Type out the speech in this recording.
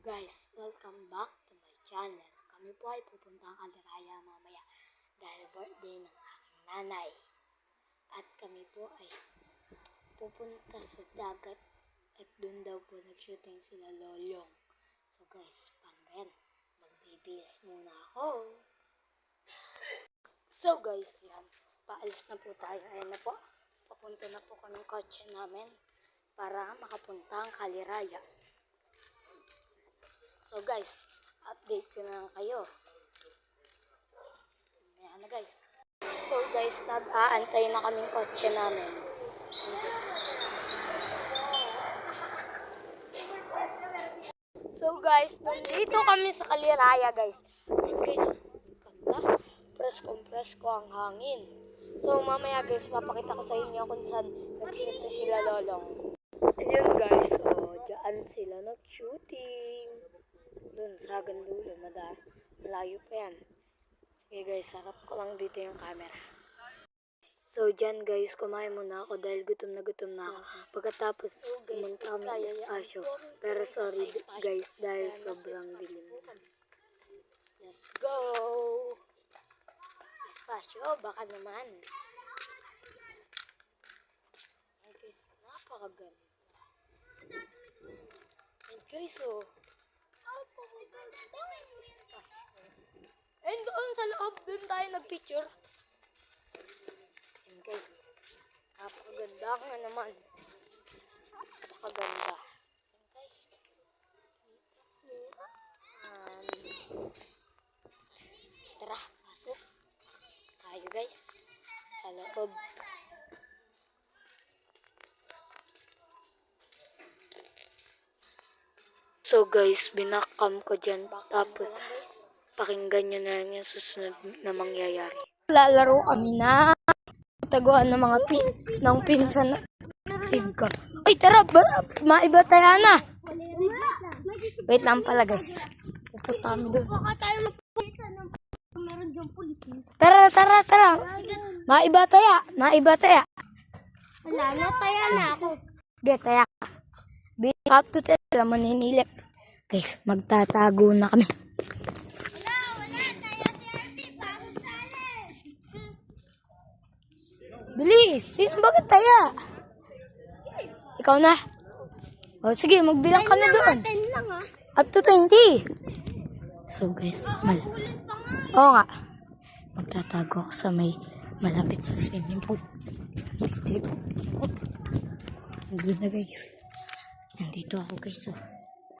guys, welcome back to my channel. Kami po ay pupuntang Aliraya mamaya dahil birthday ng aking nanay. At kami po ay pupunta sa dagat at doon daw po nag-shooting sila Lolong. So guys, paano yan? Magbibis muna ako. So guys, yan. Paalis na po tayo. Ayan na po. Papunta na po ko ng kotse namin para makapunta ang Kaliraya. So guys, update ko na lang kayo. Ayan na guys. So guys, nag-aantay na kaming kotse namin. So guys, nandito kami sa Kaliraya guys. Guys, ganda. Press ko ang hangin. So mamaya guys, papakita ko sa inyo kung saan nagkita sila lolong. Ayun guys, oh, dyan sila nag-shooting. Doon sa gandulo, mada, malayo pa yan. Sige guys, sarap ko lang dito yung camera. So dyan guys, kumain muna ako dahil gutom na gutom na ako. Pagkatapos, pumunta kami ng espasyo. Pero sorry guys, dahil sobrang dilim. Let's go! Espasyo, baka naman. Ayan guys, napakaganda. Ayan guys, oh. Ayun doon sa loob, doon tayo nagpicture. Ayan guys, napakaganda nga naman. Napakaganda. Ayan guys. Um, tara, pasok. Tayo guys, sa loob. So guys, binakam ko dyan. Tapos, pakinggan nyo na lang yung susunod na mangyayari. Lalaro kami na taguan ng mga pin ng pinsan na tigka. Ay, tara, ba, maiba tayo na. Wait lang pala, guys. Pupunta kami doon. Tara, tara, tara. Maiba tayo. Maiba tayo. Wala na, taya na ako. Sige, taya. Binakap to tayo. Maninilip. Guys, magtatago na kami. Wala, wala, taya si bagong sali. Bilis! Sino ba taya? Ikaw na. O sige, magbilang ka na doon. Ten lang ah. Up to 20. So guys, mal. Oo nga. Magtatago ako sa may malapit sa swimming pool. Dito. Oh. Nandito na guys. Nandito ako guys. Oh.